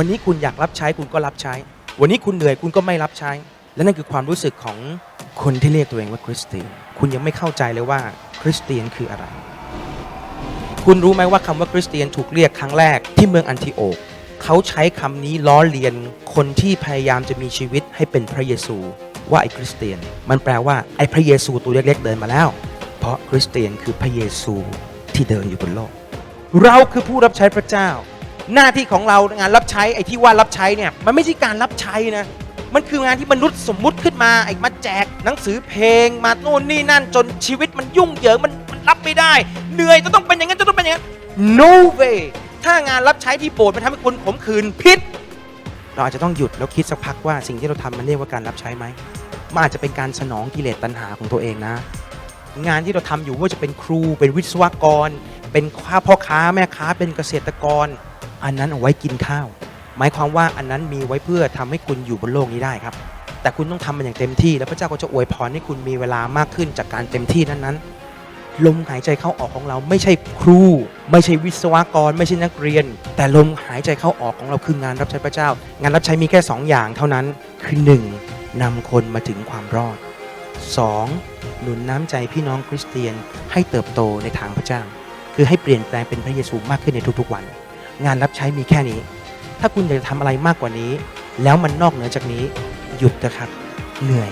วันนี้คุณอยากรับใช้คุณก็รับใช้ วันนี้คุณเหนื่อยคุณก็ไม่รับใช้ และนั่นคือความรู้สึกของคนที่เรียกตัวเองว่าคริสเตียน คุณยังไม่เข้าใจเลยว่าคริสเตียนคืออะไร คุณรู้ไหมว่าคำว่าคริสเตียนถูกเรียกครั้งแรกที่เมืองอันทิโอกเขาใช้คำนี้ล้อเลียนคนที่พยายามจะมีชีวิตให้เป็นพระเยซูว่าไอ้คริสเตียน มันแปลว่าไอ้พระเยซูตัวเล็กๆเดินมาแล้ว เพราะคริสเตียนคือพระเยซูที่เดินอยู่บนโลก เราคือผู้รับใช้พระเจ้า หน้าที่ของเรางานรับใช้ไอ้ที่ว่ารับใช้เนี่ยมันไม่ใช่การรับใช้นะมันคืองานที่มนุษย์สมมุติขึ้นมาไอ้มาแจกหนังสือเพลง มาโน่นนี่นั่นจนชีวิตมันยุ่งเหยิงมันมันรับไม่ได้ เหนื่อยจะต้องเป็นอย่างนั้นจะต้องเป็นอย่างนั้น no way ถ้างานรับใช้ที่โบสถ์มันทำให้คุณขมขื่นพิษ เราอาจจะต้องหยุดแล้วคิดสักพักว่าสิ่งที่เราทำมันเรียกว่าการรับใช้ไหมมันอาจจะเป็นการสนองกิเลสตัณหาของตัวเองนะ งานที่เราทำอยู่ว่าจะเป็นครูเป็นวิศวกร เป็นข้าพ่อค้าแม่ค้าเป็นเกษตรกร อันนั้นเอาไว้กินข้าว หมายความว่าอันนั้นมีไว้เพื่อทำให้คุณอยู่บนโลกนี้ได้ครับ แต่คุณต้องทำมันอย่างเต็มที่ แล้วพระเจ้าก็จะอวยพรให้คุณมีเวลามากขึ้นจากการเต็มที่นั้นๆ ลมหายใจเข้าออกของเราไม่ใช่ครู ไม่ใช่วิศวกร ไม่ใช่นักเรียน แต่ลมหายใจเข้าออกของเราคืองานรับใช้พระเจ้า งานรับใช้มีแค่สองอย่างเท่านั้นคือหนึ่งนำคนมาถึงความรอด 2. หนุนน้ำใจพี่น้องคริสเตียนให้เติบโตในทางพระเจ้า คือให้เปลี่ยนแปลงเป็นพระเยซูมากขึ้นในทุกๆวัน งานรับใช้มีแค่นี้ ถ้าคุณอยากจะทำอะไรมากกว่านี้ แล้วมันนอกเหนือจากนี้ หยุดนะครับ เหนื่อย